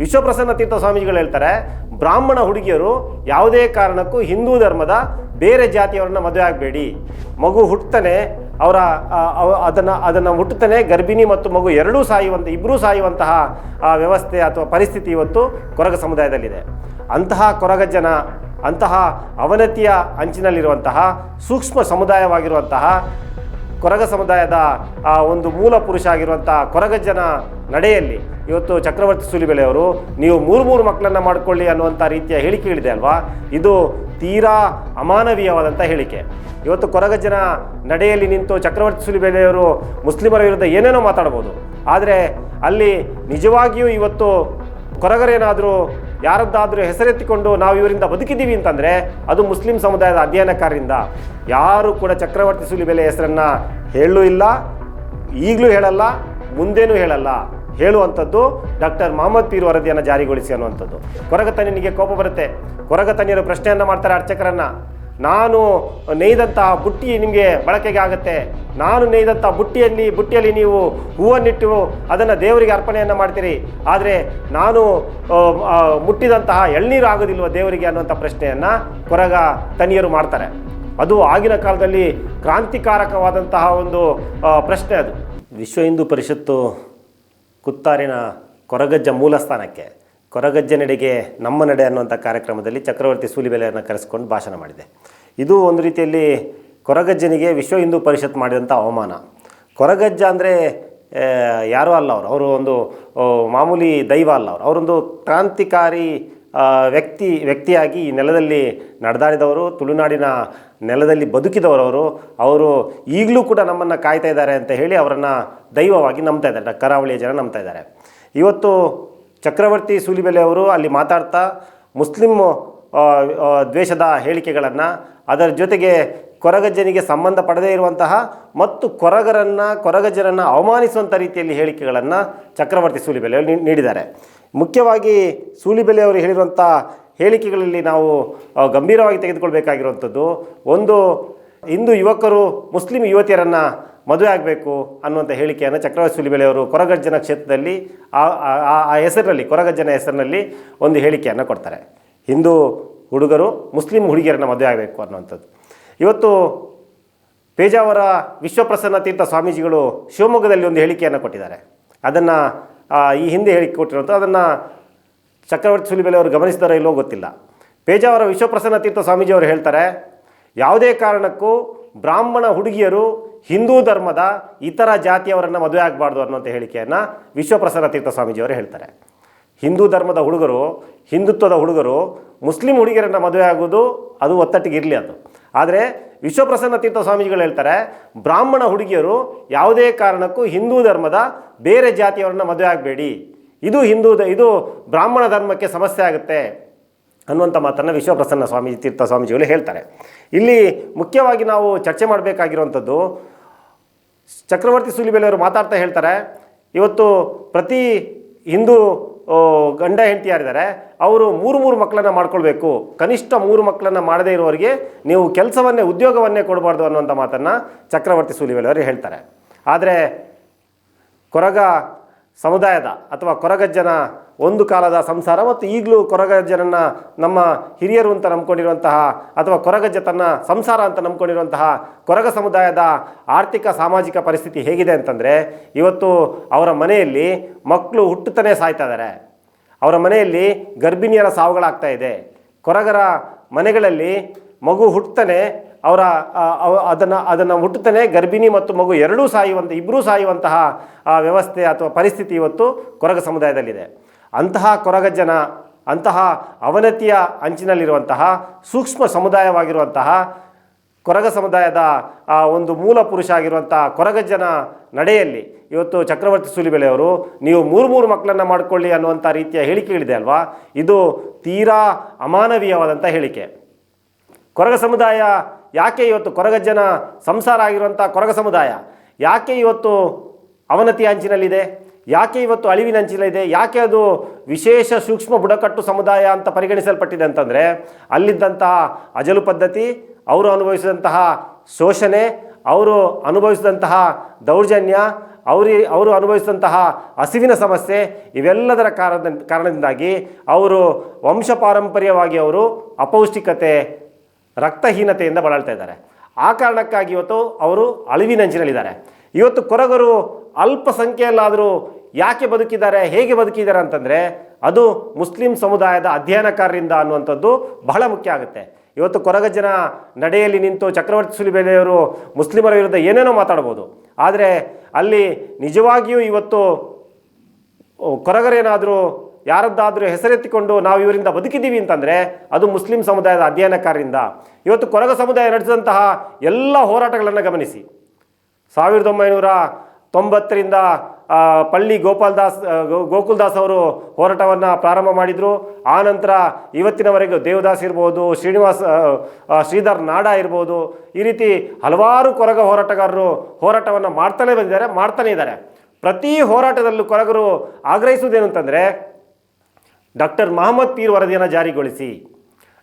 ವಿಶ್ವಪ್ರಸನ್ನ ತೀರ್ಥ ಸ್ವಾಮೀಜಿಗಳು ಹೇಳ್ತಾರೆ, ಬ್ರಾಹ್ಮಣ ಹುಡುಗಿಯರು ಯಾವುದೇ ಕಾರಣಕ್ಕೂ ಹಿಂದೂ ಧರ್ಮದ ಬೇರೆ ಜಾತಿಯವರನ್ನ ಮದುವೆ ಆಗಬೇಡಿ. ಮಗು ಹುಟ್ಟುತ್ತಾನೆ, ಅವರ ಅದನ್ನು ಅದನ್ನು ಹುಟ್ಟುತ್ತಾನೆ, ಗರ್ಭಿಣಿ ಮತ್ತು ಮಗು ಎರಡೂ ಸಾಯುವಂಥ ಇಬ್ಬರೂ ಸಾಯುವಂತಹ ವ್ಯವಸ್ಥೆ ಅಥವಾ ಪರಿಸ್ಥಿತಿ ಇವತ್ತು ಕೊರಗ ಸಮುದಾಯದಲ್ಲಿದೆ. ಅಂತಹ ಕೊರಗ ಜನ ಅಂತಹ ಅವನತಿಯ ಅಂಚಿನಲ್ಲಿರುವಂತಹ ಸೂಕ್ಷ್ಮ ಸಮುದಾಯವಾಗಿರುವಂತಹ ಕೊರಗ ಸಮುದಾಯದ, ಆ, ಒಂದು ಮೂಲ ಪುರುಷ ಆಗಿರುವಂಥ ಕೊರಗಜ್ಜನ ನಡೆಯಲ್ಲಿ ಇವತ್ತು ಚಕ್ರವರ್ತಿ ಸುಲಿಬೆಳೆಯವರು ನೀವು ಮೂರು ಮೂರು ಮಕ್ಕಳನ್ನು ಮಾಡಿಕೊಳ್ಳಿ ಅನ್ನುವಂಥ ರೀತಿಯ ಹೇಳಿಕೆಗಳಿದೆ ಅಲ್ವಾ? ಇದು ತೀರಾ ಅಮಾನವೀಯವಾದಂಥ ಹೇಳಿಕೆ. ಇವತ್ತು ಕೊರಗಜ್ಜನ ನಡೆಯಲ್ಲಿ ನಿಂತು ಚಕ್ರವರ್ತಿ ಸುಲಿಬೆಲೆಯವರು ಮುಸ್ಲಿಮರ ವಿರುದ್ಧ ಏನೇನೋ ಮಾತಾಡ್ಬೋದು. ಆದರೆ ಅಲ್ಲಿ ನಿಜವಾಗಿಯೂ ಇವತ್ತು ಕೊರಗರೇನಾದರೂ ಯಾರದ್ದಾದರೂ ಹೆಸರೆತ್ತಿಕೊಂಡು ನಾವು ಇವರಿಂದ ಬದುಕಿದ್ದೀವಿ ಅಂತಂದರೆ ಅದು ಮುಸ್ಲಿಂ ಸಮುದಾಯದ ಅಧ್ಯಯನಕಾರರಿಂದ. ಯಾರು ಕೂಡ ಚಕ್ರವರ್ತಿ ಸುಲಿಬೆಲೆ ಹೆಸರನ್ನು ಹೇಳೂ ಇಲ್ಲ, ಈಗಲೂ ಹೇಳಲ್ಲ, ಮುಂದೇನೂ ಹೇಳಲ್ಲ. ಹೇಳುವಂಥದ್ದು ಡಾಕ್ಟರ್ ಮೊಹಮ್ಮದ್ ಪೀರ್ ವರದಿಯನ್ನು ಜಾರಿಗೊಳಿಸಿ ಅನ್ನುವಂಥದ್ದು. ಕೊರಗತನಿಗೆ ಕೋಪ ಬರುತ್ತೆ. ಕೊರಗತನಿಯರು ಪ್ರಶ್ನೆಯನ್ನು ಮಾಡ್ತಾರೆ ಅರ್ಚಕರನ್ನು. ನಾನು ನೇಯ್ದಂತಹ ಬುಟ್ಟಿ ನಿಮಗೆ ಬಳಕೆಗೆ ಆಗುತ್ತೆ. ನಾನು ನೇಯ್ದಂಥ ಬುಟ್ಟಿಯಲ್ಲಿ ಬುಟ್ಟಿಯಲ್ಲಿ ನೀವು ಹೂವನ್ನಿಟ್ಟು ಅದನ್ನು ದೇವರಿಗೆ ಅರ್ಪಣೆಯನ್ನು ಮಾಡ್ತೀರಿ. ಆದರೆ ನಾನು ಮುಟ್ಟಿದಂತಹ ಎಳ್ನೀರು ಆಗೋದಿಲ್ವ ದೇವರಿಗೆ ಅನ್ನುವಂಥ ಪ್ರಶ್ನೆಯನ್ನು ಕೊರಗ ತನಿಯರು ಮಾಡ್ತಾರೆ. ಅದು ಆಗಿನ ಕಾಲದಲ್ಲಿ ಕ್ರಾಂತಿಕಾರಕವಾದಂತಹ ಒಂದು ಪ್ರಶ್ನೆ ಅದು. ವಿಶ್ವ ಹಿಂದೂ ಪರಿಷತ್ತು ಕುತ್ತಾರಿನ ಕೊರಗಜ್ಜ ಮೂಲಸ್ಥಾನಕ್ಕೆ ಕೊರಗಜ್ಜ ನಡೆಗೆ ನಮ್ಮ ನಡೆ ಅನ್ನುವಂಥ ಕಾರ್ಯಕ್ರಮದಲ್ಲಿ ಚಕ್ರವರ್ತಿ ಸೂಲಿಬೆಲೆಯನ್ನು ಕರೆಸ್ಕೊಂಡು ಭಾಷಣ ಮಾಡಿದೆ. ಇದು ಒಂದು ರೀತಿಯಲ್ಲಿ ಕೊರಗಜ್ಜನಿಗೆ ವಿಶ್ವ ಹಿಂದೂ ಪರಿಷತ್ ಮಾಡಿದಂಥ ಅವಮಾನ. ಕೊರಗಜ್ಜ ಅಂದರೆ ಯಾರೂ ಅಲ್ಲ ಅವರು. ಅವರು ಒಂದು ಮಾಮೂಲಿ ದೈವ ಅಲ್ಲ ಅವರು. ಅವರೊಂದು ಕ್ರಾಂತಿಕಾರಿ ವ್ಯಕ್ತಿ, ವ್ಯಕ್ತಿಯಾಗಿ ಈ ನೆಲದಲ್ಲಿ ನಡೆದಾಡಿದವರು, ತುಳುನಾಡಿನ ನೆಲದಲ್ಲಿ ಬದುಕಿದವರವರು ಅವರು. ಈಗಲೂ ಕೂಡ ನಮ್ಮನ್ನು ಕಾಯ್ತಾ ಇದ್ದಾರೆ ಅಂತ ಹೇಳಿ ಅವರನ್ನು ದೈವವಾಗಿ ನಂಬ್ತಾ ಇದ್ದಾರೆ. ಕರಾವಳಿಯ ಜನ ನಂಬ್ತಾ ಇದ್ದಾರೆ. ಇವತ್ತು ಚಕ್ರವರ್ತಿ ಸೂಲಿಬೆಲೆ ಅವರು ಅಲ್ಲಿ ಮಾತಾಡ್ತಾ ಮುಸ್ಲಿಂ ದ್ವೇಷದ ಹೇಳಿಕೆಗಳನ್ನು ಅದರ ಜೊತೆಗೆ ಕೊರಗಜ್ಜನಿಗೆ ಸಂಬಂಧ ಪಡದೇ ಇರುವಂತಹ ಮತ್ತು ಕೊರಗರನ್ನು, ಕೊರಗಜ್ಜರನ್ನು ಅವಮಾನಿಸುವಂಥ ರೀತಿಯಲ್ಲಿ ಹೇಳಿಕೆಗಳನ್ನು ಚಕ್ರವರ್ತಿ ಸೂಲಿಬೆಲೆ ನೀಡಿದ್ದಾರೆ. ಮುಖ್ಯವಾಗಿ ಸೂಲಿಬೆಲೆ ಅವರು ಹೇಳಿರುವಂಥ ಹೇಳಿಕೆಗಳಲ್ಲಿ ನಾವು ಗಂಭೀರವಾಗಿ ತೆಗೆದುಕೊಳ್ಬೇಕಾಗಿರುವಂಥದ್ದು. ಒಂದು ಹಿಂದೂ ಯುವಕರು ಮುಸ್ಲಿಂ ಯುವತಿಯರನ್ನು ಮದುವೆ ಆಗಬೇಕು ಅನ್ನುವಂಥ ಹೇಳಿಕೆಯನ್ನು ಚಕ್ರವರ್ತಿ ಸುಲಿಬೆಲೆಯವರು ಕೊರಗಜ್ಜನ ಕ್ಷೇತ್ರದಲ್ಲಿ, ಆ, ಆ- ಹೆಸರಿನಲ್ಲಿ, ಕೊರಗಜ್ಜನ ಹೆಸರಿನಲ್ಲಿ ಒಂದು ಹೇಳಿಕೆಯನ್ನು ಕೊಡ್ತಾರೆ. ಹಿಂದೂ ಹುಡುಗರು ಮುಸ್ಲಿಂ ಹುಡುಗಿಯರನ್ನು ಮದುವೆ ಆಗಬೇಕು ಅನ್ನುವಂಥದ್ದು. ಇವತ್ತು ಪೇಜಾವರ ವಿಶ್ವಪ್ರಸನ್ನ ತೀರ್ಥ ಸ್ವಾಮೀಜಿಗಳು ಶಿವಮೊಗ್ಗದಲ್ಲಿ ಒಂದು ಹೇಳಿಕೆಯನ್ನು ಕೊಟ್ಟಿದ್ದಾರೆ. ಅದನ್ನು ಈ ಹಿಂದೆ ಹೇಳಿಕೆ ಕೊಟ್ಟಿರುವಂಥ ಅದನ್ನು ಚಕ್ರವರ್ತಿ ಸುಲಿಬೆಳೆ ಅವರು ಗಮನಿಸಿದಾರೋ ಇಲ್ಲೋ ಗೊತ್ತಿಲ್ಲ. ಪೇಜಾವರ ವಿಶ್ವಪ್ರಸನ್ನ ತೀರ್ಥ ಸ್ವಾಮೀಜಿಯವರು ಹೇಳ್ತಾರೆ ಯಾವುದೇ ಕಾರಣಕ್ಕೂ ಬ್ರಾಹ್ಮಣ ಹುಡುಗಿಯರು ಹಿಂದೂ ಧರ್ಮದ ಇತರ ಜಾತಿಯವರನ್ನು ಮದುವೆ ಆಗಬಾರ್ದು ಅನ್ನೋಂಥ ಹೇಳಿಕೆಯನ್ನು ವಿಶ್ವಪ್ರಸನ್ನ ತೀರ್ಥ ಸ್ವಾಮೀಜಿಯವರು ಹೇಳ್ತಾರೆ. ಹಿಂದೂ ಧರ್ಮದ ಹುಡುಗರು, ಹಿಂದುತ್ವದ ಹುಡುಗರು ಮುಸ್ಲಿಂ ಹುಡುಗಿಯರನ್ನು ಮದುವೆ ಆಗೋದು ಅದು ಒತ್ತಟ್ಟಿಗೆ ಇರಲಿ ಅದು. ಆದರೆ ವಿಶ್ವಪ್ರಸನ್ನ ತೀರ್ಥ ಸ್ವಾಮೀಜಿಗಳು ಹೇಳ್ತಾರೆ, ಬ್ರಾಹ್ಮಣ ಹುಡುಗಿಯರು ಯಾವುದೇ ಕಾರಣಕ್ಕೂ ಹಿಂದೂ ಧರ್ಮದ ಬೇರೆ ಜಾತಿಯವರನ್ನ ಮದುವೆ ಆಗಬೇಡಿ. ಇದು ಹಿಂದೂ ಇದು ಬ್ರಾಹ್ಮಣ ಧರ್ಮಕ್ಕೆ ಸಮಸ್ಯೆ ಆಗುತ್ತೆ. ಅನ್ನುವಂಥ ಮಾತನ್ನು ವಿಶ್ವಪ್ರಸನ್ನ ಸ್ವಾಮಿ ತೀರ್ಥ ಸ್ವಾಮೀಜಿಗಳು ಹೇಳ್ತಾರೆ. ಇಲ್ಲಿ ಮುಖ್ಯವಾಗಿ ನಾವು ಚರ್ಚೆ ಮಾಡಬೇಕಾಗಿರುವಂಥದ್ದು, ಚಕ್ರವರ್ತಿ ಸೂಲಿಬೆಲೆಯವರು ಮಾತಾಡ್ತಾ ಹೇಳ್ತಾರೆ, ಇವತ್ತು ಪ್ರತಿ ಹಿಂದೂ ಗಂಡ ಹೆಂಡತಿ ಯಾರಿದ್ದಾರೆ, ಅವರು ಮೂರು ಮೂರು ಮಕ್ಕಳನ್ನು ಮಾಡ್ಕೊಳ್ಬೇಕು, ಕನಿಷ್ಠ ಮೂರು ಮಕ್ಕಳನ್ನು ಮಾಡದೇ ಇರೋರಿಗೆ ನೀವು ಕೆಲಸವನ್ನೇ, ಉದ್ಯೋಗವನ್ನೇ ಕೊಡಬಾರ್ದು ಅನ್ನುವಂಥ ಮಾತನ್ನು ಚಕ್ರವರ್ತಿ ಸೂಲಿಬೆಲೆಯವರು ಹೇಳ್ತಾರೆ. ಆದರೆ ಕೊರಗ ಸಮುದಾಯದ ಅಥವಾ ಕೊರಗಜ್ಜನ ಒಂದು ಕಾಲದ ಸಂಸಾರ ಮತ್ತು ಈಗಲೂ ಕೊರಗಜ್ಜನನ್ನ ನಮ್ಮ ಹಿರಿಯರು ಅಂತ ನಂಬ್ಕೊಂಡಿರುವಂತಹ ಅಥವಾ ಕೊರಗಜ್ಜ ತನ್ನ ಸಂಸಾರ ಅಂತ ನಂಬ್ಕೊಂಡಿರುವಂತಹ ಕೊರಗ ಸಮುದಾಯದ ಆರ್ಥಿಕ ಸಾಮಾಜಿಕ ಪರಿಸ್ಥಿತಿ ಹೇಗಿದೆ ಅಂತಂದರೆ ಇವತ್ತು ಅವರ ಮನೆಯಲ್ಲಿ ಮಕ್ಕಳು ಹುಟ್ಟುತ್ತಾನೆ ಸಾಯ್ತಾ ಇದ್ದಾರೆ. ಅವರ ಮನೆಯಲ್ಲಿ ಗರ್ಭಿಣಿಯರ ಸಾವುಗಳಾಗ್ತಾ ಇದೆ. ಕೊರಗರ ಮನೆಗಳಲ್ಲಿ ಮಗು ಹುಟ್ಟುತ್ತಾನೆ ಅವರ ಅದನ್ನು ಅದನ್ನು ಹುಟ್ಟುತ್ತಲೇ ಗರ್ಭಿಣಿ ಮತ್ತು ಮಗು ಎರಡೂ ಸಾಯುವಂಥ ಇಬ್ಬರೂ ಸಾಯುವಂತಹ ವ್ಯವಸ್ಥೆ ಅಥವಾ ಪರಿಸ್ಥಿತಿ ಇವತ್ತು ಕೊರಗ ಸಮುದಾಯದಲ್ಲಿದೆ. ಅಂತಹ ಕೊರಗ ಜನ ಅಂತಹ ಅವನತಿಯ ಅಂಚಿನಲ್ಲಿರುವಂತಹ, ಸೂಕ್ಷ್ಮ ಸಮುದಾಯವಾಗಿರುವಂತಹ, ಕೊರಗ ಸಮುದಾಯದ, ಆ, ಒಂದು ಮೂಲ ಪುರುಷ ಆಗಿರುವಂಥ ಕೊರಗಜ್ಜನ ನಡೆಯಲ್ಲಿ ಇವತ್ತು ಚಕ್ರವರ್ತಿ ಸೂಲಿಬೆಲೆಯವರು ನೀವು ಮೂರು ಮೂರು ಮಕ್ಕಳನ್ನು ಮಾಡಿಕೊಳ್ಳಿ ಅನ್ನುವಂಥ ರೀತಿಯ ಹೇಳಿಕೆಗಳಿದೆ ಅಲ್ವಾ? ಇದು ತೀರಾ ಅಮಾನವೀಯವಾದಂಥ ಹೇಳಿಕೆ. ಕೊರಗ ಸಮುದಾಯ ಯಾಕೆ ಇವತ್ತು ಕೊರಗಜ್ಜನ ಸಂಸಾರ ಆಗಿರುವಂಥ ಕೊರಗ ಸಮುದಾಯ? ಯಾಕೆ ಇವತ್ತು ಅವನತಿ ಅಂಚಿನಲ್ಲಿದೆ? ಯಾಕೆ ಇವತ್ತು ಅಳಿವಿನ ಅಂಚಿನಲ್ಲಿದೆ? ಯಾಕೆ ಅದು ವಿಶೇಷ ಸೂಕ್ಷ್ಮ ಬುಡಕಟ್ಟು ಸಮುದಾಯ ಅಂತ ಪರಿಗಣಿಸಲ್ಪಟ್ಟಿದೆ ಅಂತಂದರೆ, ಅಲ್ಲಿದ್ದಂತಹ ಅಜಲು ಪದ್ಧತಿ, ಅವರು ಅನುಭವಿಸಿದಂತಹ ಶೋಷಣೆ, ಅವರು ಅನುಭವಿಸಿದಂತಹ ದೌರ್ಜನ್ಯ, ಅವರಿ, ಅವರು ಅನುಭವಿಸಿದಂತಹ ಹಸಿವಿನ ಸಮಸ್ಯೆ, ಇವೆಲ್ಲದರ ಕಾರಣದ ಕಾರಣದಿಂದಾಗಿ ಅವರು ವಂಶ ಪಾರಂಪರ್ಯವಾಗಿ ಅವರು ಅಪೌಷ್ಟಿಕತೆ ರಕ್ತಹೀನತೆಯಿಂದ ಬಳಲ್ತಾ ಇದ್ದಾರೆ. ಆ ಕಾರಣಕ್ಕಾಗಿ ಇವತ್ತು ಅವರು ಅಳಿವಿನಂಚಿನಲ್ಲಿದ್ದಾರೆ ಇವತ್ತು ಕೊರಗರು ಅಲ್ಪಸಂಖ್ಯೆಯಲ್ಲಾದರೂ ಯಾಕೆ ಬದುಕಿದ್ದಾರೆ, ಹೇಗೆ ಬದುಕಿದ್ದಾರೆ ಅಂತಂದರೆ ಅದು ಮುಸ್ಲಿಂ ಸಮುದಾಯದ ಅಧ್ಯಯನಕಾರರಿಂದ ಅನ್ನುವಂಥದ್ದು ಬಹಳ ಮುಖ್ಯ ಆಗುತ್ತೆ. ಇವತ್ತು ಕೊರಗ ಜನ ನಡೆಯಲ್ಲಿ ನಿಂತು ಚಕ್ರವರ್ತಿ ಸುಲಿಬೇಲೆಯವರು ಮುಸ್ಲಿಮರ ವಿರುದ್ಧ ಏನೇನೋ ಮಾತಾಡ್ಬೋದು. ಆದರೆ ಅಲ್ಲಿ ನಿಜವಾಗಿಯೂ ಇವತ್ತು ಕೊರಗರೇನಾದರೂ ಯಾರದ್ದಾದರೂ ಹೆಸರೆತ್ತಿಕೊಂಡು ನಾವು ಇವರಿಂದ ಬದುಕಿದ್ದೀವಿ ಅಂತಂದರೆ ಅದು ಮುಸ್ಲಿಂ ಸಮುದಾಯದ ಅಧ್ಯಯನಕಾರರಿಂದ. ಇವತ್ತು ಕೊರಗ ಸಮುದಾಯ ನಡೆಸಿದಂತಹ ಎಲ್ಲ ಹೋರಾಟಗಳನ್ನು ಗಮನಿಸಿ. ಸಾವಿರದ ಒಂಬೈನೂರ ತೊಂಬತ್ತರಿಂದ ಪಳ್ಳಿ ಗೋಪಾಲ್ದಾಸ್ ಗೋಕುಲದಾಸ್ ಅವರು ಹೋರಾಟವನ್ನು ಪ್ರಾರಂಭ ಮಾಡಿದರು. ಆನಂತರ ನಂತರ ಇವತ್ತಿನವರೆಗೂ ದೇವದಾಸ್ ಇರ್ಬೋದು, ಶ್ರೀನಿವಾಸ್ ಶ್ರೀಧರ್ ನಾಡ ಇರ್ಬೋದು, ಈ ರೀತಿ ಹಲವಾರು ಕೊರಗ ಹೋರಾಟಗಾರರು ಹೋರಾಟವನ್ನು ಮಾಡ್ತಾನೆ ಬಂದಿದ್ದಾರೆ, ಮಾಡ್ತಾನೆ ಇದ್ದಾರೆ. ಪ್ರತಿ ಹೋರಾಟದಲ್ಲೂ ಕೊರಗರು ಆಗ್ರಹಿಸುವುದೇನು ಅಂತಂದರೆ ಡಾಕ್ಟರ್ ಮಹಮ್ಮದ್ ಪೀರ್ ವರದಿಯನ್ನು ಜಾರಿಗೊಳಿಸಿ.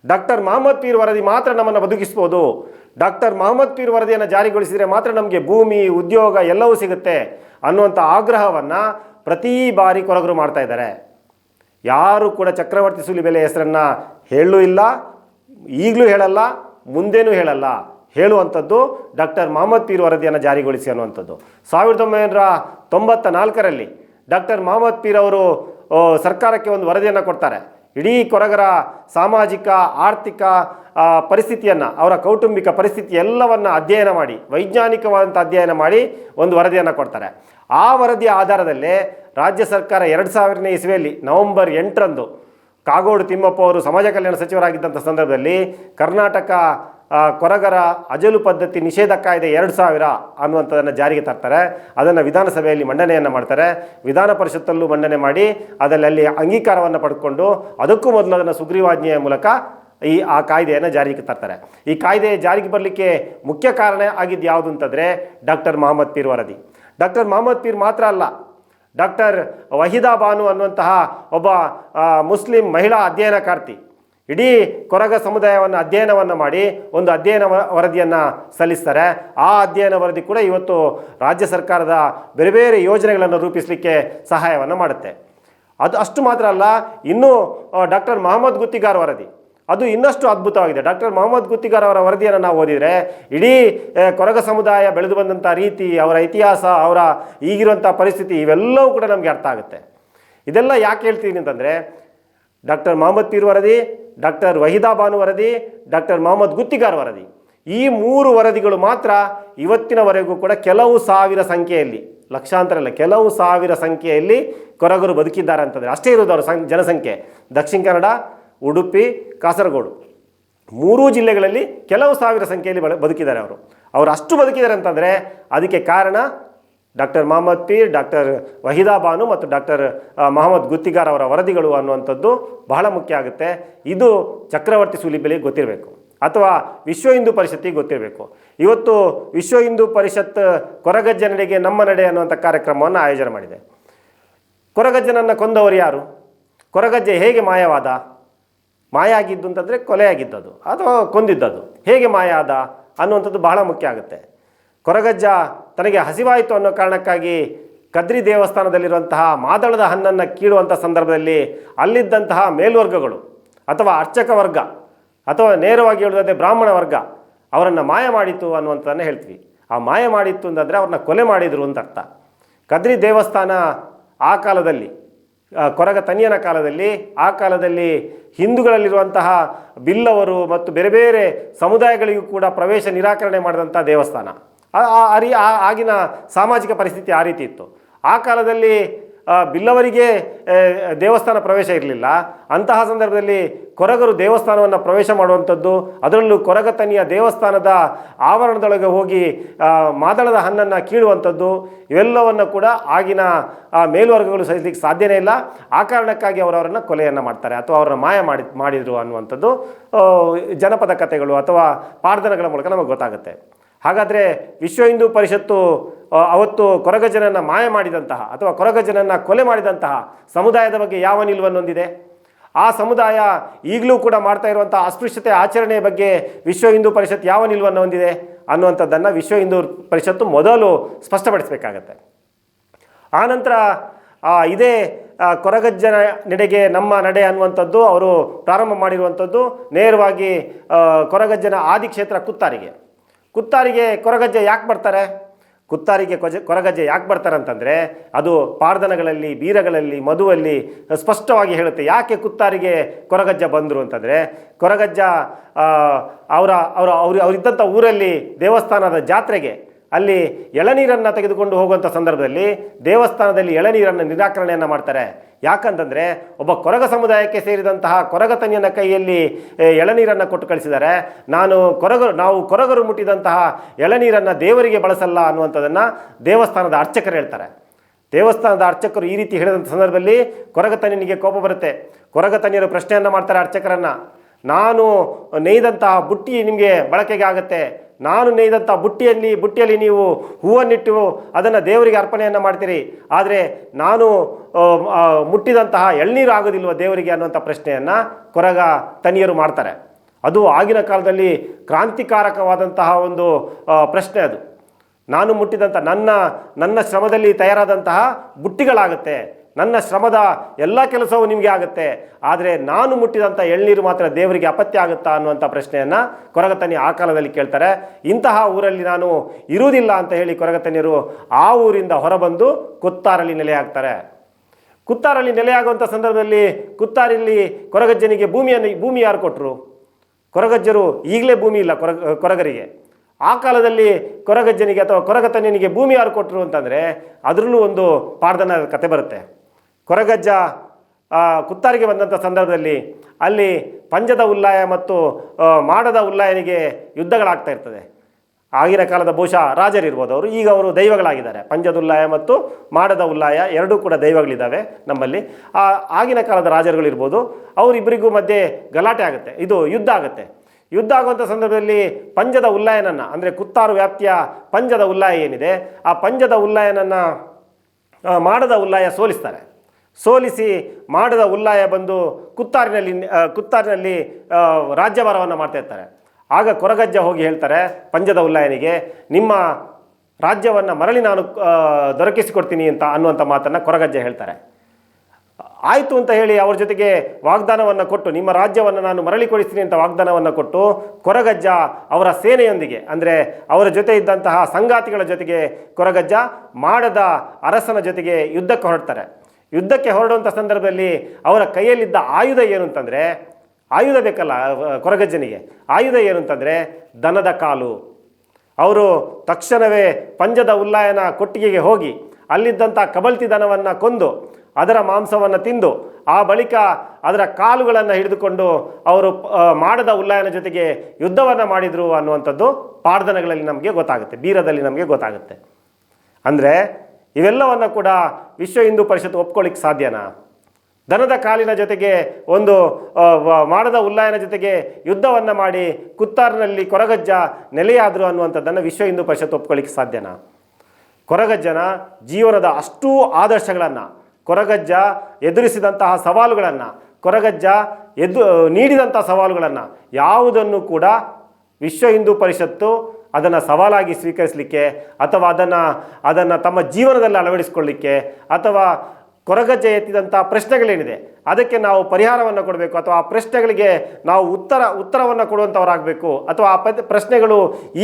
ಡಾಕ್ಟರ್ ಮಹಮ್ಮದ್ ಪೀರ್ ವರದಿ ಮಾತ್ರ ನಮ್ಮನ್ನು ಬದುಕಿಸ್ಬೋದು. ಡಾಕ್ಟರ್ ಮಹಮ್ಮದ್ ಪೀರ್ ವರದಿಯನ್ನು ಜಾರಿಗೊಳಿಸಿದರೆ ಮಾತ್ರ ನಮಗೆ ಭೂಮಿ, ಉದ್ಯೋಗ ಎಲ್ಲವೂ ಸಿಗುತ್ತೆ ಅನ್ನುವಂಥ ಆಗ್ರಹವನ್ನು ಪ್ರತಿ ಬಾರಿ ಕೊರಗರು ಮಾಡ್ತಾ ಇದ್ದಾರೆ. ಯಾರು ಕೂಡ ಚಕ್ರವರ್ತಿ ಸುಲಿಬೆಲೆ ಹೆಸರನ್ನು ಹೇಳೂ ಇಲ್ಲ, ಈಗಲೂ ಹೇಳಲ್ಲ, ಮುಂದೇನೂ ಹೇಳಲ್ಲ. ಹೇಳುವಂಥದ್ದು ಡಾಕ್ಟರ್ ಮಹಮ್ಮದ್ ಪೀರ್ ವರದಿಯನ್ನು ಜಾರಿಗೊಳಿಸಿ ಅನ್ನುವಂಥದ್ದು. ಸಾವಿರದ ಒಂಬೈನೂರ ತೊಂಬತ್ತ ನಾಲ್ಕರಲ್ಲಿ ಡಾಕ್ಟರ್ ಮಹಮ್ಮದ್ ಪೀರ್ ಅವರು ಸರ್ಕಾರಕ್ಕೆ ಒಂದು ವರದಿಯನ್ನು ಕೊಡ್ತಾರೆ. ಇಡೀ ಕೊರಗರ ಸಾಮಾಜಿಕ, ಆರ್ಥಿಕ ಪರಿಸ್ಥಿತಿಯನ್ನು, ಅವರ ಕೌಟುಂಬಿಕ ಪರಿಸ್ಥಿತಿ ಎಲ್ಲವನ್ನು ಅಧ್ಯಯನ ಮಾಡಿ ವೈಜ್ಞಾನಿಕವಾದಂಥ ಅಧ್ಯಯನ ಮಾಡಿ ಒಂದು ವರದಿಯನ್ನು ಕೊಡ್ತಾರೆ. ಆ ವರದಿಯ ಆಧಾರದಲ್ಲೇ ರಾಜ್ಯ ಸರ್ಕಾರ ಎರಡು ಸಾವಿರನೇ ಇಸ್ವಿಯಲ್ಲಿ ನವೆಂಬರ್ ಎಂಟರಂದು ಕಾಗೋಡು ತಿಮ್ಮಪ್ಪ ಅವರು ಸಮಾಜ ಕಲ್ಯಾಣ ಸಚಿವರಾಗಿದ್ದಂಥ ಸಂದರ್ಭದಲ್ಲಿ ಕರ್ನಾಟಕ ಕೊರಗರ ಅಜಲು ಪದ್ಧತಿ ನಿಷೇಧ ಕಾಯ್ದೆ ಎರಡು ಸಾವಿರ ಅನ್ನುವಂಥದ್ದನ್ನು ಜಾರಿಗೆ ತರ್ತಾರೆ. ಅದನ್ನು ವಿಧಾನಸಭೆಯಲ್ಲಿ ಮಂಡನೆಯನ್ನು ಮಾಡ್ತಾರೆ. ವಿಧಾನ ಪರಿಷತ್ತಲ್ಲೂ ಮಂಡನೆ ಮಾಡಿ ಅದರಲ್ಲಿ ಅಂಗೀಕಾರವನ್ನು ಪಡ್ಕೊಂಡು ಅದಕ್ಕೂ ಮೊದಲು ಅದನ್ನು ಸುಗ್ರೀವಾಜ್ಞೆಯ ಮೂಲಕ ಈ, ಆ ಕಾಯ್ದೆಯನ್ನು ಜಾರಿಗೆ ತರ್ತಾರೆ. ಈ ಕಾಯ್ದೆ ಜಾರಿಗೆ ಬರಲಿಕ್ಕೆ ಮುಖ್ಯ ಕಾರಣ ಆಗಿದ್ದು ಯಾವುದು ಅಂತಂದರೆ ಡಾಕ್ಟರ್ ಮಹಮ್ಮದ್ ಪೀರ್ ವರದಿ. ಡಾಕ್ಟರ್ ಮಹಮ್ಮದ್ ಪೀರ್ ಮಾತ್ರ ಅಲ್ಲ, ಡಾಕ್ಟರ್ ವಹಿದಾ ಬಾನು ಅನ್ನುವಂತಹ ಒಬ್ಬ ಮುಸ್ಲಿಂ ಮಹಿಳಾ ಅಧ್ಯಯನಕಾರ್ತಿ ಇಡೀ ಕೊರಗ ಸಮುದಾಯವನ್ನು ಅಧ್ಯಯನವನ್ನು ಮಾಡಿ ಒಂದು ಅಧ್ಯಯನ ವರದಿಯನ್ನು ಸಲ್ಲಿಸ್ತಾರೆ. ಆ ಅಧ್ಯಯನ ವರದಿ ಕೂಡ ಇವತ್ತು ರಾಜ್ಯ ಸರ್ಕಾರದ ಬೇರೆ ಬೇರೆ ಯೋಜನೆಗಳನ್ನು ರೂಪಿಸಲಿಕ್ಕೆ ಸಹಾಯವನ್ನು ಮಾಡುತ್ತೆ. ಅದು ಅಷ್ಟು ಮಾತ್ರ ಅಲ್ಲ, ಇನ್ನೂ ಡಾಕ್ಟರ್ ಮೊಹಮ್ಮದ್ ಗುತ್ತಿಗಾರ್ ವರದಿ. ಅದು ಇನ್ನಷ್ಟು ಅದ್ಭುತವಾಗಿದೆ. ಡಾಕ್ಟರ್ ಮೊಹಮ್ಮದ್ ಗುತ್ತಿಗಾರ್ ಅವರ ವರದಿಯನ್ನು ನಾವು ಓದಿದರೆ ಇಡೀ ಕೊರಗ ಸಮುದಾಯ ಬೆಳೆದು ಬಂದಂಥ ರೀತಿ, ಅವರ ಇತಿಹಾಸ, ಅವರ ಈಗಿರುವಂಥ ಪರಿಸ್ಥಿತಿ ಇವೆಲ್ಲವೂ ಕೂಡ ನಮಗೆ ಅರ್ಥ ಆಗುತ್ತೆ. ಇದೆಲ್ಲ ಯಾಕೆ ಹೇಳ್ತೀನಿ ಅಂತಂದರೆ, ಡಾಕ್ಟರ್ ಮೊಹಮ್ಮದ್ ಪೀರ್ ವರದಿ ಡಾಕ್ಟರ್ ವಹಿದಾ ಬಾನು ವರದಿ, ಡಾಕ್ಟರ್ ಮೊಹಮ್ಮದ್ ಗುತ್ತಿಗಾರ್ ವರದಿ. ಈ ಮೂರು ವರದಿಗಳು ಮಾತ್ರ ಇವತ್ತಿನವರೆಗೂ ಕೂಡ ಕೆಲವು ಸಾವಿರ ಸಂಖ್ಯೆಯಲ್ಲಿ, ಲಕ್ಷಾಂತರ ಅಲ್ಲ, ಕೆಲವು ಸಾವಿರ ಸಂಖ್ಯೆಯಲ್ಲಿ ಕೊರಗರು ಬದುಕಿದ್ದಾರೆ ಅಂತಂದರೆ ಅಷ್ಟೇ ಇರೋದು ಅವರ ಸಂ, ಜನಸಂಖ್ಯೆ. ದಕ್ಷಿಣ ಕನ್ನಡ, ಉಡುಪಿ, ಕಾಸರಗೋಡು. ಮೂರೂ ಜಿಲ್ಲೆಗಳಲ್ಲಿ ಕೆಲವು ಸಾವಿರ ಸಂಖ್ಯೆಯಲ್ಲಿ ಬದುಕಿದ್ದಾರೆ ಅವರು. ಅವರು ಅಷ್ಟು ಬದುಕಿದ್ದಾರೆ ಅಂತಂದರೆ ಅದಕ್ಕೆ ಕಾರಣ ಡಾಕ್ಟರ್ ಮೊಹಮ್ಮದ್ ಪೀರ್, ಡಾಕ್ಟರ್ ವಹಿದಾ ಬಾನು ಮತ್ತು ಡಾಕ್ಟರ್ ಮಹಮ್ಮದ್ ಗುತ್ತಿಗಾರ್ ಅವರ ವರದಿಗಳು ಅನ್ನುವಂಥದ್ದು ಬಹಳ ಮುಖ್ಯ ಆಗುತ್ತೆ. ಇದು ಚಕ್ರವರ್ತಿ ಸುಲಿಬೆಲಿಗೆ ಗೊತ್ತಿರಬೇಕು ಅಥವಾ ವಿಶ್ವ ಹಿಂದೂ ಪರಿಷತ್ತಿಗೆ ಗೊತ್ತಿರಬೇಕು. ಇವತ್ತು ವಿಶ್ವ ಹಿಂದೂ ಪರಿಷತ್ ಕೊರಗಜ್ಜ ನಡೆಗೆ ನಮ್ಮ ನಡೆ ಅನ್ನುವಂಥ ಕಾರ್ಯಕ್ರಮವನ್ನು ಆಯೋಜನೆ ಮಾಡಿದೆ. ಕೊರಗಜ್ಜನನ್ನು ಕೊಂದವರು ಯಾರು? ಕೊರಗಜ್ಜೆ ಹೇಗೆ ಮಾಯವಾದ? ಮಾಯ ಆಗಿದ್ದು ಅಂತಂದರೆ ಕೊಲೆಯಾಗಿದ್ದದು ಅಥವಾ ಕೊಂದಿದ್ದದು. ಹೇಗೆ ಮಾಯ ಆದ ಅನ್ನುವಂಥದ್ದು ಬಹಳ ಮುಖ್ಯ ಆಗುತ್ತೆ. ಕೊರಗಜ್ಜ ತನಗೆ ಹಸಿವಾಯಿತು ಅನ್ನೋ ಕಾರಣಕ್ಕಾಗಿ ಕದ್ರಿ ದೇವಸ್ಥಾನದಲ್ಲಿರುವಂತಹ ಮಾದಳದ ಹಣ್ಣನ್ನು ಕೀಳುವಂಥ ಸಂದರ್ಭದಲ್ಲಿ ಅಲ್ಲಿದ್ದಂತಹ ಮೇಲ್ವರ್ಗಗಳು ಅಥವಾ ಅರ್ಚಕ ವರ್ಗ ಅಥವಾ ನೇರವಾಗಿ ಹೇಳುವುದಾದರೆ ಬ್ರಾಹ್ಮಣ ವರ್ಗ ಅವರನ್ನು ಮಾಯ ಮಾಡಿತ್ತು ಅನ್ನುವಂಥದ್ದನ್ನು ಹೇಳ್ತೀವಿ. ಆ ಮಾಯ ಮಾಡಿತ್ತು ಅಂತಂದರೆ ಅವ್ರನ್ನ ಕೊಲೆ ಮಾಡಿದರು ಅಂತ ಅರ್ಥ. ಕದ್ರಿ ದೇವಸ್ಥಾನ ಆ ಕಾಲದಲ್ಲಿ ಕೊರಗ ತನಿಯನ ಕಾಲದಲ್ಲಿ, ಆ ಕಾಲದಲ್ಲಿ ಹಿಂದೂಗಳಲ್ಲಿರುವಂತಹ ಬಿಲ್ಲವರು ಮತ್ತು ಬೇರೆ ಬೇರೆ ಸಮುದಾಯಗಳಿಗೂ ಕೂಡ ಪ್ರವೇಶ ನಿರಾಕರಣೆ ಮಾಡಿದಂಥ ದೇವಸ್ಥಾನ. ಆ- ಆ- ಆ ರೀ- ಆಗಿನ ಸಾಮಾಜಿಕ ಪರಿಸ್ಥಿತಿ ಆ ರೀತಿ ಇತ್ತು. ಆ ಕಾಲದಲ್ಲಿ ಬಿಲ್ಲವರಿಗೆ ದೇವಸ್ಥಾನ ಪ್ರವೇಶ ಇರಲಿಲ್ಲ. ಅಂತಹ ಸಂದರ್ಭದಲ್ಲಿ ಕೊರಗರು ದೇವಸ್ಥಾನವನ್ನು ಪ್ರವೇಶ ಮಾಡುವಂಥದ್ದು, ಅದರಲ್ಲೂ ಕೊರಗತನಿಯ ದೇವಸ್ಥಾನದ ಆವರಣದೊಳಗೆ ಹೋಗಿ ಮಾದಳದ ಹಣ್ಣನ್ನು ಕೀಳುವಂಥದ್ದು, ಇವೆಲ್ಲವನ್ನು ಕೂಡ ಆಗಿನ ಮೇಲ್ವರ್ಗಗಳು ಸಹಿಸಲಿಕ್ಕೆ ಸಾಧ್ಯನೇ ಇಲ್ಲ. ಆ ಕಾರಣಕ್ಕಾಗಿ ಅವರವರನ್ನು ಕೊಲೆಯನ್ನು ಮಾಡ್ತಾರೆ ಅಥವಾ ಅವರನ್ನು ಮಾಯ ಮಾಡಿ, ಮಾಡಿದರು ಅನ್ನುವಂಥದ್ದು ಜನಪದ ಕಥೆಗಳು ಅಥವಾ ಪಾರ್ಧನಗಳ ಮೂಲಕ ನಮಗೆ ಗೊತ್ತಾಗುತ್ತೆ. ಹಾಗಾದರೆ ವಿಶ್ವ ಹಿಂದೂ ಪರಿಷತ್ತು ಅವತ್ತು ಕೊರಗಜನನ್ನು ಮಾಯ ಮಾಡಿದಂತಹ ಅಥವಾ ಕೊರಗಜನನ್ನು ಕೊಲೆ ಮಾಡಿದಂತಹ ಸಮುದಾಯದ ಬಗ್ಗೆ ಯಾವ ನಿಲುವನ್ನು ಹೊಂದಿದೆ? ಆ ಸಮುದಾಯ ಈಗಲೂ ಕೂಡ ಮಾಡ್ತಾ ಇರುವಂಥ ಅಸ್ಪೃಶ್ಯತೆ ಆಚರಣೆಯ ಬಗ್ಗೆ ವಿಶ್ವ ಹಿಂದೂ ಪರಿಷತ್ ಯಾವ ನಿಲುವನ್ನು ಹೊಂದಿದೆ ಅನ್ನುವಂಥದ್ದನ್ನು ವಿಶ್ವ ಹಿಂದೂ ಪರಿಷತ್ತು ಮೊದಲು ಸ್ಪಷ್ಟಪಡಿಸಬೇಕಾಗತ್ತೆ. ಆನಂತರ ಇದೇ ಕೊರಗಜ್ಜನ ನಡೆಗೆ ನಮ್ಮ ನಡೆ ಅನ್ನುವಂಥದ್ದು ಅವರು ಪ್ರಾರಂಭ ಮಾಡಿರುವಂಥದ್ದು ನೇರವಾಗಿ ಕೊರಗಜ್ಜನ ಆದಿಕ್ಷೇತ್ರ ಕುತ್ತಾರಿಗೆ. ಕುತ್ತಾರಿಗೆ ಕೊರಗಜ್ಜೆ ಯಾಕೆ ಬರ್ತಾರೆ? ಕುತ್ತಾರಿಗೆ ಕೊಜ, ಕೊರಗಜ್ಜೆ ಯಾಕೆ ಬರ್ತಾರೆ ಅಂತಂದರೆ ಅದು ಪಾರ್ದನಗಳಲ್ಲಿ, ಬೀರಗಳಲ್ಲಿ ಮಧುವಲ್ಲಿ ಸ್ಪಷ್ಟವಾಗಿ ಹೇಳುತ್ತೆ. ಯಾಕೆ ಕುತ್ತಾರಿಗೆ ಕೊರಗಜ್ಜ ಬಂದರು ಅಂತಂದರೆ ಕೊರಗಜ್ಜ ಅವರ ಅವರ, ಅವರು, ಅವರಿದ್ದಂಥ ಊರಲ್ಲಿ ದೇವಸ್ಥಾನದ ಜಾತ್ರೆಗೆ ಅಲ್ಲಿ ಎಳನೀರನ್ನು ತೆಗೆದುಕೊಂಡು ಹೋಗುವಂಥ ಸಂದರ್ಭದಲ್ಲಿ ದೇವಸ್ಥಾನದಲ್ಲಿ ಎಳನೀರನ್ನು ನಿರಾಕರಣೆಯನ್ನು ಮಾಡ್ತಾರೆ. ಯಾಕಂತಂದರೆ ಒಬ್ಬ ಕೊರಗ ಸಮುದಾಯಕ್ಕೆ ಸೇರಿದಂತಹ ಕೊರಗತನಿಯನ ಕೈಯಲ್ಲಿ ಎಳನೀರನ್ನು ಕೊಟ್ಟು ಕಳಿಸಿದ್ದಾರೆ. ನಾನು ಕೊರಗರು ನಾವು ಕೊರಗರು ಮುಟ್ಟಿದಂತಹ ಎಳನೀರನ್ನು ದೇವರಿಗೆ ಬಳಸಲ್ಲ ಅನ್ನುವಂಥದ್ದನ್ನು ದೇವಸ್ಥಾನದ ಅರ್ಚಕರು ಹೇಳ್ತಾರೆ. ದೇವಸ್ಥಾನದ ಅರ್ಚಕರು ಈ ರೀತಿ ಹೇಳಿದಂಥ ಸಂದರ್ಭದಲ್ಲಿ ಕೊರಗತನಿಗೆ ಕೋಪ ಬರುತ್ತೆ. ಕೊರಗತನಿಯರು ಪ್ರಶ್ನೆಯನ್ನು ಮಾಡ್ತಾರೆ ಅರ್ಚಕರನ್ನು. ನಾನು ನೇಯ್ದಂತಹ ಬುಟ್ಟಿ ನಿಮಗೆ ಬಳಕೆಗೆ ಆಗುತ್ತೆ. ನಾನು ನೇಯ್ದಂಥ ಬುಟ್ಟಿಯಲ್ಲಿ ಬುಟ್ಟಿಯಲ್ಲಿ ನೀವು ಹೂವನ್ನಿಟ್ಟು ಅದನ್ನು ದೇವರಿಗೆ ಅರ್ಪಣೆಯನ್ನು ಮಾಡ್ತೀರಿ. ಆದರೆ ನಾನು ಮುಟ್ಟಿದಂತಹ ಎಳ್ನೀರು ಆಗೋದಿಲ್ವ ದೇವರಿಗೆ ಅನ್ನುವಂಥ ಪ್ರಶ್ನೆಯನ್ನು ಕೊರಗ ತನಿಯರು ಮಾಡ್ತಾರೆ. ಅದು ಆಗಿನ ಕಾಲದಲ್ಲಿ ಕ್ರಾಂತಿಕಾರಕವಾದಂತಹ ಒಂದು ಪ್ರಶ್ನೆ ಅದು. ನಾನು ಮುಟ್ಟಿದಂಥ ನನ್ನ ನನ್ನ ಶ್ರಮದಲ್ಲಿ ತಯಾರಾದಂತಹ ಬುಟ್ಟಿಗಳಾಗುತ್ತೆ. ನನ್ನ ಶ್ರಮದ ಎಲ್ಲ ಕೆಲಸವು ನಿಮಗೆ ಆಗುತ್ತೆ. ಆದರೆ ನಾನು ಮುಟ್ಟಿದಂಥ ಎಳ್ನೀರು ಮಾತ್ರ ದೇವರಿಗೆ ಅಪತ್ಯ ಆಗುತ್ತಾ ಅನ್ನುವಂಥ ಪ್ರಶ್ನೆಯನ್ನು ಕೊರಗತನಿ ಆ ಕಾಲದಲ್ಲಿ ಕೇಳ್ತಾರೆ. ಇಂತಹ ಊರಲ್ಲಿ ನಾನು ಇರುವುದಿಲ್ಲ ಅಂತ ಹೇಳಿ ಕೊರಗತನಿಯರು ಆ ಊರಿಂದ ಹೊರಬಂದು ಕುತ್ತಾರಲ್ಲಿ ನೆಲೆಯಾಗ್ತಾರೆ ಕುತ್ತಾರಲ್ಲಿ ನೆಲೆಯಾಗುವಂಥ ಸಂದರ್ಭದಲ್ಲಿ ಕುತ್ತಾರಲ್ಲಿ ಕೊರಗಜ್ಜನಿಗೆ ಭೂಮಿಯನ್ನು, ಭೂಮಿ ಯಾರು ಕೊಟ್ಟರು ಕೊರಗಜ್ಜರು ಈಗಲೇ ಭೂಮಿ ಇಲ್ಲ ಕೊರ ಕೊರಗರಿಗೆ. ಆ ಕಾಲದಲ್ಲಿ ಕೊರಗಜ್ಜನಿಗೆ ಅಥವಾ ಕೊರಗತನಿಗೆ ಭೂಮಿ ಯಾರು ಕೊಟ್ಟರು ಅಂತಂದರೆ ಅದರಲ್ಲೂ ಒಂದು ಪಾರ್ದನ ಕತೆ ಬರುತ್ತೆ. ಕೊರಗಜ್ಜ ಕುತ್ತಾರಿಗೆ ಬಂದಂಥ ಸಂದರ್ಭದಲ್ಲಿ ಅಲ್ಲಿ ಪಂಜದ ಉಲ್ಲಾಯ ಮತ್ತು ಮಾಡದ ಉಲ್ಲಾಯನಿಗೆ ಯುದ್ಧಗಳಾಗ್ತಾ ಇರ್ತದೆ. ಆಗಿನ ಕಾಲದ ಬಹುಶಃ ರಾಜರಿರ್ಬೋದು ಅವರು, ಈಗ ಅವರು ದೈವಗಳಾಗಿದ್ದಾರೆ. ಪಂಜದ ಉಲ್ಲಾಯ ಮತ್ತು ಮಾಡದ ಉಲ್ಲಾಯ ಎರಡೂ ಕೂಡ ದೈವಗಳಿದ್ದಾವೆ ನಮ್ಮಲ್ಲಿ. ಆ, ಆಗಿನ ಕಾಲದ ರಾಜರುಗಳಿರ್ಬೋದು ಅವರಿಬ್ಬರಿಗೂ ಮಧ್ಯೆ ಗಲಾಟೆ ಆಗುತ್ತೆ, ಇದು ಯುದ್ಧ ಆಗುತ್ತೆ. ಯುದ್ಧ ಆಗುವಂಥ ಸಂದರ್ಭದಲ್ಲಿ ಪಂಜದ ಉಲ್ಲಾಯನನ್ನು, ಅಂದರೆ ಕುತ್ತಾರು ವ್ಯಾಪ್ತಿಯ ಪಂಜದ ಉಲ್ಲಾಯ ಏನಿದೆ, ಆ ಪಂಜದ ಉಲ್ಲಾಯನನ್ನು ಮಾಡದ ಉಲ್ಲಾಯ ಸೋಲಿಸ್ತಾರೆ. ಸೋಲಿಸಿ ಮಾಡದ ಉಲ್ಲಾಯ ಬಂದು ಕುತ್ತಾರಿನಲ್ಲಿ ಕುತ್ತಾರಿನಲ್ಲಿ ರಾಜ್ಯಭಾರವನ್ನು ಮಾಡ್ತಾ ಇರ್ತಾರೆ. ಆಗ ಕೊರಗಜ್ಜ ಹೋಗಿ ಹೇಳ್ತಾರೆ ಪಂಜದ ಉಲ್ಲಾಯನಿಗೆ, ನಿಮ್ಮ ರಾಜ್ಯವನ್ನು ಮರಳಿ ನಾನು ದೊರಕಿಸಿಕೊಡ್ತೀನಿ ಅಂತ ಅನ್ನುವಂಥ ಮಾತನ್ನು ಕೊರಗಜ್ಜ ಹೇಳ್ತಾರೆ. ಆಯಿತು ಅಂತ ಹೇಳಿ ಅವ್ರ ಜೊತೆಗೆ ವಾಗ್ದಾನವನ್ನು ಕೊಟ್ಟು, ನಿಮ್ಮ ರಾಜ್ಯವನ್ನು ನಾನು ಮರಳಿ ಕೊಡಿಸ್ತೀನಿ ಅಂತ ವಾಗ್ದಾನವನ್ನು ಕೊಟ್ಟು ಕೊರಗಜ್ಜ ಅವರ ಸೇನೆಯೊಂದಿಗೆ, ಅಂದರೆ ಅವರ ಜೊತೆ ಇದ್ದಂತಹ ಸಂಗಾತಿಗಳ ಜೊತೆಗೆ ಕೊರಗಜ್ಜ ಮಾಡದ ಅರಸನ ಜೊತೆಗೆ ಯುದ್ಧಕ್ಕೆ ಹೊರಡ್ತಾರೆ. ಯುದ್ಧಕ್ಕೆ ಹೊರಡುವಂಥ ಸಂದರ್ಭದಲ್ಲಿ ಅವರ ಕೈಯಲ್ಲಿದ್ದ ಆಯುಧ ಏನು ಅಂತಂದರೆ, ಆಯುಧ ಬೇಕಲ್ಲ, ಕೊರಗಜ್ಜನಿಗೆ. ಆಯುಧ ಏನು ಅಂತಂದರೆ, ದನದ ಕಾಲು. ಅವರು ತಕ್ಷಣವೇ ಪಂಜದ ಉಲ್ಲಾಯನ ಕೊಟ್ಟಿಗೆಗೆ ಹೋಗಿ ಅಲ್ಲಿದ್ದಂಥ ಕಬಲ್ತಿ ದನವನ್ನು ಕೊಂದು, ಅದರ ಮಾಂಸವನ್ನು ತಿಂದು, ಆ ಬಳಿಕ ಅದರ ಕಾಲುಗಳನ್ನು ಹಿಡಿದುಕೊಂಡು ಅವರು ಮಾಡದ ಉಲ್ಲಾಯನ ಜೊತೆಗೆ ಯುದ್ಧವನ್ನು ಮಾಡಿದರು ಅನ್ನುವಂಥದ್ದು ಪಾಡ್ದನಗಳಲ್ಲಿ ನಮಗೆ ಗೊತ್ತಾಗುತ್ತೆ, ಬೀರದಲ್ಲಿ ನಮಗೆ ಗೊತ್ತಾಗುತ್ತೆ. ಅಂದರೆ ಇವೆಲ್ಲವನ್ನು ಕೂಡ ವಿಶ್ವ ಹಿಂದೂ ಪರಿಷತ್ ಒಪ್ಕೊಳ್ಳಿಕ್ಕೆ ಸಾಧ್ಯನಾ? ದನದ ಕಾಲಿನ ಜೊತೆಗೆ ಒಂದು ಮಾಡದ ಉಲ್ಲಾಯನ ಜೊತೆಗೆ ಯುದ್ಧವನ್ನು ಮಾಡಿ ಕುತ್ತಾರ್ನಲ್ಲಿ ಕೊರಗಜ್ಜ ನೆಲೆಯಾದರು ಅನ್ನುವಂಥದ್ದನ್ನು ವಿಶ್ವ ಹಿಂದೂ ಪರಿಷತ್ ಒಪ್ಕೊಳ್ಳಿಕ್ಕೆ ಸಾಧ್ಯನಾ? ಕೊರಗಜ್ಜನ ಜೀವನದ ಅಷ್ಟೂ ಆದರ್ಶಗಳನ್ನು, ಕೊರಗಜ್ಜ ಎದುರಿಸಿದಂತಹ ಸವಾಲುಗಳನ್ನು, ಕೊರಗಜ್ಜ ಎದು ನೀಡಿದಂಥ ಸವಾಲುಗಳನ್ನು ಯಾವುದನ್ನು ಕೂಡ ವಿಶ್ವ ಹಿಂದೂ ಪರಿಷತ್ತು ಅದನ್ನು ಸವಾಲಾಗಿ ಸ್ವೀಕರಿಸಲಿಕ್ಕೆ ಅಥವಾ ಅದನ್ನು ಅದನ್ನು ತಮ್ಮ ಜೀವನದಲ್ಲಿ ಅಳವಡಿಸ್ಕೊಳ್ಳಿಕ್ಕೆ ಅಥವಾ ಕೊರಗಜ್ಜ ಎತ್ತಿದಂಥ ಪ್ರಶ್ನೆಗಳೇನಿದೆ? ಅದಕ್ಕೆ ನಾವು ಪರಿಹಾರವನ್ನು ಕೊಡಬೇಕು ಅಥವಾ ಆ ಪ್ರಶ್ನೆಗಳಿಗೆ ನಾವು ಉತ್ತರ, ಉತ್ತರವನ್ನು ಕೊಡುವಂಥವರಾಗಬೇಕು? ಅಥವಾ ಆ ಪ್ರಶ್ನೆಗಳು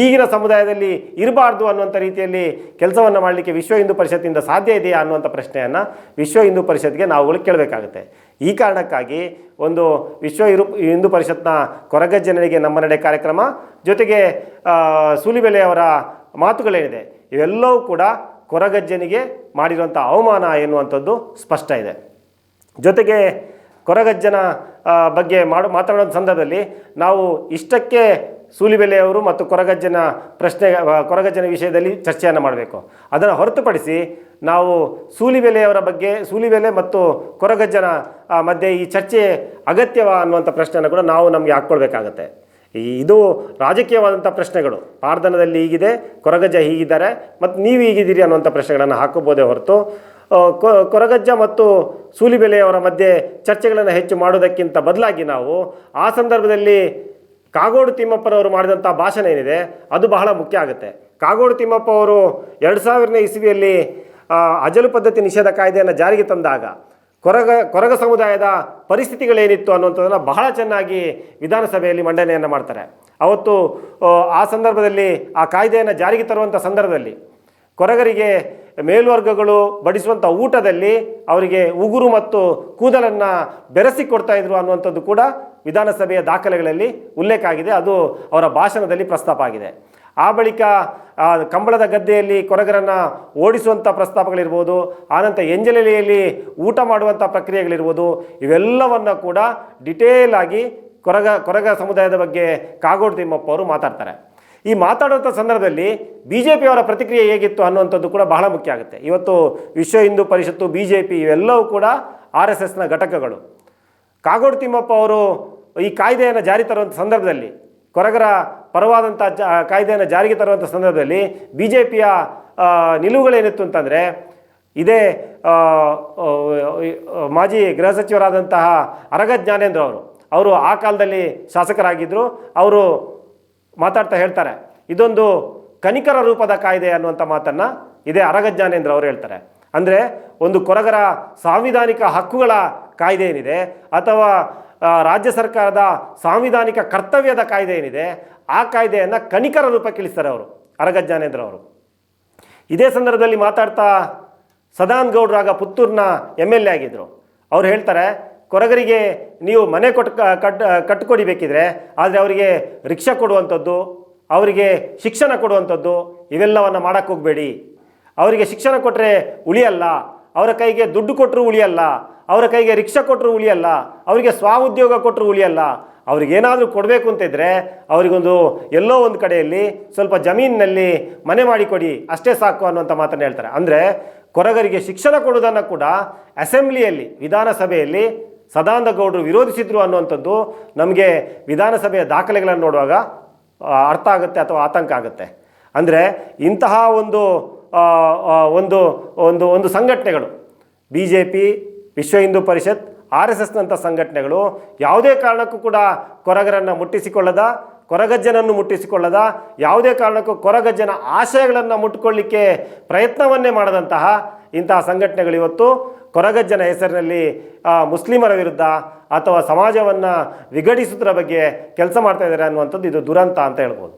ಈಗಿನ ಸಮುದಾಯದಲ್ಲಿ ಇರಬಾರ್ದು ಅನ್ನುವಂಥ ರೀತಿಯಲ್ಲಿ ಕೆಲಸವನ್ನು ಮಾಡಲಿಕ್ಕೆ ವಿಶ್ವ ಹಿಂದೂ ಪರಿಷತ್ತಿಂದ ಸಾಧ್ಯ ಇದೆಯಾ ಅನ್ನುವಂಥ ಪ್ರಶ್ನೆಯನ್ನು ವಿಶ್ವ ಹಿಂದೂ ಪರಿಷತ್ಗೆ ನಾವುಗಳು ಕೇಳಬೇಕಾಗುತ್ತೆ. ಈ ಕಾರಣಕ್ಕಾಗಿ ಒಂದು ವಿಶ್ವ ಇರು, ಹಿಂದೂ ಪರಿಷತ್ನ ಕೊರಗಜ್ಜನರಿಗೆ ನಮ್ಮ ನಡೆ ಕಾರ್ಯಕ್ರಮ, ಜೊತೆಗೆ ಸೂಲಿಬೆಲೆಯವರ ಮಾತುಗಳೇನಿದೆ, ಇವೆಲ್ಲವೂ ಕೂಡ ಕೊರಗಜ್ಜನಿಗೆ ಮಾಡಿರುವಂಥ ಅವಮಾನ ಎನ್ನುವಂಥದ್ದು ಸ್ಪಷ್ಟ ಇದೆ. ಜೊತೆಗೆ ಕೊರಗಜ್ಜನ ಬಗ್ಗೆ ಮಾಡು, ಮಾತಾಡೋ ಸಂದರ್ಭದಲ್ಲಿ ನಾವು ಇಷ್ಟಕ್ಕೆ ಸೂಲಿಬೆಲೆಯವರು ಮತ್ತು ಕೊರಗಜ್ಜನ ಪ್ರಶ್ನೆ ಕೊರಗಜ್ಜನ ವಿಷಯದಲ್ಲಿ ಚರ್ಚೆಯನ್ನು ಮಾಡಬೇಕು. ಅದನ್ನು ಹೊರತುಪಡಿಸಿ ನಾವು ಸೂಲಿಬೆಲೆಯವರ ಬಗ್ಗೆ, ಸೂಲಿಬೆಲೆ ಮತ್ತು ಕೊರಗಜ್ಜನ ಮಧ್ಯೆ ಈ ಚರ್ಚೆ ಅಗತ್ಯವಾ ಅನ್ನುವಂಥ ಪ್ರಶ್ನೆಯನ್ನು ಕೂಡ ನಾವು ನಮಗೆ ಹಾಕ್ಕೊಳ್ಬೇಕಾಗತ್ತೆ. ಈ ಇದು ರಾಜಕೀಯವಾದಂಥ ಪ್ರಶ್ನೆಗಳು. ಪಾರ್ಧನದಲ್ಲಿ ಹೀಗಿದೆ, ಕೊರಗಜ್ಜ ಹೀಗಿದ್ದಾರೆ ಮತ್ತು ನೀವು ಹೀಗಿದ್ದೀರಿ ಅನ್ನುವಂಥ ಪ್ರಶ್ನೆಗಳನ್ನು ಹಾಕೋಬೋದೇ ಹೊರತು ಕೊರಗಜ್ಜ ಮತ್ತು ಸೂಲಿಬೆಲೆಯವರ ಮಧ್ಯೆ ಚರ್ಚೆಗಳನ್ನು ಹೆಚ್ಚು ಮಾಡೋದಕ್ಕಿಂತ ಬದಲಾಗಿ ನಾವು ಆ ಸಂದರ್ಭದಲ್ಲಿ ಕಾಗೋಡು ತಿಮ್ಮಪ್ಪನವರು ಮಾಡಿದಂಥ ಭಾಷಣ ಏನಿದೆ, ಅದು ಬಹಳ ಮುಖ್ಯ ಆಗುತ್ತೆ. ಕಾಗೋಡು ತಿಮ್ಮಪ್ಪ ಅವರು ಎರಡು ಸಾವಿರನೇ ಇಸವಿಯಲ್ಲಿ ಅಜಲು ಪದ್ಧತಿ ನಿಷೇಧ ಕಾಯ್ದೆಯನ್ನು ಜಾರಿಗೆ ತಂದಾಗ ಕೊರಗ ಕೊರಗ ಸಮುದಾಯದ ಪರಿಸ್ಥಿತಿಗಳೇನಿತ್ತು ಅನ್ನುವಂಥದ್ದನ್ನು ಬಹಳ ಚೆನ್ನಾಗಿ ವಿಧಾನಸಭೆಯಲ್ಲಿ ಮಂಡನೆಯನ್ನು ಮಾಡ್ತಾರೆ. ಅವತ್ತು ಆ, ಸಂದರ್ಭದಲ್ಲಿ ಆ ಕಾಯ್ದೆಯನ್ನು ಜಾರಿಗೆ ತರುವಂಥ ಸಂದರ್ಭದಲ್ಲಿ ಕೊರಗರಿಗೆ ಮೇಲ್ವರ್ಗಗಳು ಬಡಿಸುವಂಥ ಊಟದಲ್ಲಿ ಅವರಿಗೆ ಉಗುರು ಮತ್ತು ಕೂದಲನ್ನು ಬೆರೆಸಿ ಕೊಡ್ತಾ ಇದ್ರು ಅನ್ನುವಂಥದ್ದು ಕೂಡ ವಿಧಾನಸಭೆಯ ದಾಖಲೆಗಳಲ್ಲಿ ಉಲ್ಲೇಖ ಆಗಿದೆ. ಅದು ಅವರ ಭಾಷಣದಲ್ಲಿ ಪ್ರಸ್ತಾಪ ಆಗಿದೆ. ಆ ಬಳಿಕ ಕಂಬಳದ ಗದ್ದೆಯಲ್ಲಿ ಕೊರಗರನ್ನು ಓಡಿಸುವಂಥ ಪ್ರಸ್ತಾಪಗಳಿರ್ಬೋದು ಆನಂತರ ಎಂಜಲೆಲೆಯಲ್ಲಿ ಊಟ ಮಾಡುವಂಥ ಪ್ರಕ್ರಿಯೆಗಳಿರ್ಬೋದು, ಇವೆಲ್ಲವನ್ನು ಕೂಡ ಡಿಟೇಲ್ ಆಗಿ ಕೊರಗ ಕೊರಗ ಸಮುದಾಯದ ಬಗ್ಗೆ ಕಾಗೋಡು ತಿಮ್ಮಪ್ಪ ಅವರು ಮಾತಾಡ್ತಾರೆ. ಈ ಮಾತಾಡುವಂಥ ಸಂದರ್ಭದಲ್ಲಿ ಬಿ ಜೆ ಪಿಯವರ ಪ್ರತಿಕ್ರಿಯೆ ಹೇಗಿತ್ತು ಅನ್ನುವಂಥದ್ದು ಕೂಡ ಬಹಳ ಮುಖ್ಯ ಆಗುತ್ತೆ. ಇವತ್ತು ವಿಶ್ವ ಹಿಂದೂ ಪರಿಷತ್ತು ಬಿ ಜೆ ಪಿ ಇವೆಲ್ಲವೂ ಕೂಡ ಆರ್ ಎಸ್ ಎಸ್ನ ಘಟಕಗಳು. ಕಾಗೋಡು ತಿಮ್ಮಪ್ಪ ಅವರು ಈ ಕಾಯ್ದೆಯನ್ನು ಜಾರಿ ತರುವಂಥ ಸಂದರ್ಭದಲ್ಲಿ ಕೊರಗರ ಪರವಾದಂಥ ಜ ಕಾಯ್ದೆಯನ್ನು ಜಾರಿಗೆ ತರುವಂಥ ಸಂದರ್ಭದಲ್ಲಿ ಬಿ ಜೆ ಪಿಯ ನಿಲುವುಗಳೇನಿತ್ತು ಅಂತಂದರೆ ಇದೇ ಮಾಜಿ ಗೃಹ ಸಚಿವರಾದಂತಹ ಅರಗ ಜ್ಞಾನೇಂದ್ರ ಅವರು ಅವರು ಆ ಕಾಲದಲ್ಲಿ ಶಾಸಕರಾಗಿದ್ದರು ಅವರು ಮಾತಾಡ್ತಾ ಹೇಳ್ತಾರೆ, ಇದೊಂದು ಕನಿಕರ ರೂಪದ ಕಾಯ್ದೆ ಅನ್ನುವಂಥ ಮಾತನ್ನು ಇದೇ ಅರಗ ಜ್ಞಾನೇಂದ್ರ ಅವರು ಹೇಳ್ತಾರೆ. ಅಂದರೆ ಒಂದು ಕೊರಗರ ಸಾಂವಿಧಾನಿಕ ಹಕ್ಕುಗಳ ಕಾಯ್ದೆ ಏನಿದೆ, ಅಥವಾ ರಾಜ್ಯ ಸರ್ಕಾರದ ಸಾಂವಿಧಾನಿಕ ಕರ್ತವ್ಯದ ಕಾಯ್ದೆ ಏನಿದೆ, ಆ ಕಾಯ್ದೆಯನ್ನು ಕನಿಕರ ರೂಪಕ್ಕೆ ಇಳಿಸ್ತಾರೆ ಅವರು ಅರಗ ಜ್ಞಾನೇಂದ್ರ ಅವರು. ಇದೇ ಸಂದರ್ಭದಲ್ಲಿ ಮಾತಾಡ್ತಾ ಸದಾನ್ ಗೌಡ್ರಾಗ ಪುತ್ತೂರಿನ ಎಂ ಎಲ್ ಎ ಆಗಿದ್ದರು ಅವ್ರು ಹೇಳ್ತಾರೆ, ಕೊರಗರಿಗೆ ನೀವು ಮನೆ ಕೊಟ್ಟು ಕಟ್ ಕಟ್ಟಿಕೊಡಿಬೇಕಿದ್ರೆ ಆದರೆ ಅವರಿಗೆ ರಿಕ್ಷಾ ಕೊಡುವಂಥದ್ದು, ಅವರಿಗೆ ಶಿಕ್ಷಣ ಕೊಡುವಂಥದ್ದು, ಇವೆಲ್ಲವನ್ನು ಮಾಡೋಕ್ಕೆ ಹೋಗಬೇಡಿ. ಅವರಿಗೆ ಶಿಕ್ಷಣ ಕೊಟ್ಟರೆ ಉಳಿಯಲ್ಲ ಅವರ ಕೈಗೆ ದುಡ್ಡು ಕೊಟ್ಟರು ಉಳಿಯಲ್ಲ, ಅವರ ಕೈಗೆ ರಿಕ್ಷಾ ಕೊಟ್ಟರು ಉಳಿಯಲ್ಲ, ಅವರಿಗೆ ಸ್ವಉದ್ಯೋಗ ಕೊಟ್ಟರು ಉಳಿಯಲ್ಲ, ಅವ್ರಿಗೇನಾದರೂ ಕೊಡಬೇಕು ಅಂತಿದ್ರೆ ಅವರಿಗೊಂದು ಎಲ್ಲೋ ಒಂದು ಕಡೆಯಲ್ಲಿ ಸ್ವಲ್ಪ ಜಮೀನಿನಲ್ಲಿ ಮನೆ ಮಾಡಿಕೊಡಿ ಅಷ್ಟೇ ಸಾಕು ಅನ್ನುವಂಥ ಮಾತನ್ನು ಹೇಳ್ತಾರೆ. ಅಂದರೆ ಕೊರಗರಿಗೆ ಶಿಕ್ಷಣ ಕೊಡೋದನ್ನು ಕೂಡ ಅಸೆಂಬ್ಲಿಯಲ್ಲಿ, ವಿಧಾನಸಭೆಯಲ್ಲಿ ಸದಾನಂದ ಗೌಡರು ವಿರೋಧಿಸಿದ್ರು ಅನ್ನುವಂಥದ್ದು ನಮಗೆ ವಿಧಾನಸಭೆಯ ದಾಖಲೆಗಳನ್ನು ನೋಡುವಾಗ ಅರ್ಥ ಆಗುತ್ತೆ ಅಥವಾ ಆತಂಕ ಆಗುತ್ತೆ. ಅಂದರೆ ಇಂತಹ ಒಂದು ಒಂದು ಒಂದು ಒಂದು ಸಂಘಟನೆಗಳು. B J P Vishwa Hindu Parishad, R S ಎಸ್ನಂಥ ಸಂಘಟನೆಗಳು ಯಾವುದೇ ಕಾರಣಕ್ಕೂ ಕೂಡ ಕೊರಗರನ್ನು ಮುಟ್ಟಿಸಿಕೊಳ್ಳದ, ಕೊರಗಜ್ಜನನ್ನು ಮುಟ್ಟಿಸಿಕೊಳ್ಳದ, ಯಾವುದೇ ಕಾರಣಕ್ಕೂ ಕೊರಗಜ್ಜನ ಆಶಯಗಳನ್ನು ಮುಟ್ಟಿಕೊಳ್ಳಿಕ್ಕೆ ಪ್ರಯತ್ನವನ್ನೇ ಮಾಡದಂತಹ ಇಂತಹ ಸಂಘಟನೆಗಳು ಇವತ್ತು ಕೊರಗಜ್ಜನ ಹೆಸರಿನಲ್ಲಿ ಮುಸ್ಲಿಮರ ವಿರುದ್ಧ ಅಥವಾ ಸಮಾಜವನ್ನು ವಿಘಟಿಸುವುದರ ಬಗ್ಗೆ ಕೆಲಸ ಮಾಡ್ತಾ ಇದ್ದಾರೆ ಅನ್ನುವಂಥದ್ದು ಇದು ದುರಂತ ಅಂತ ಹೇಳ್ಬೋದು.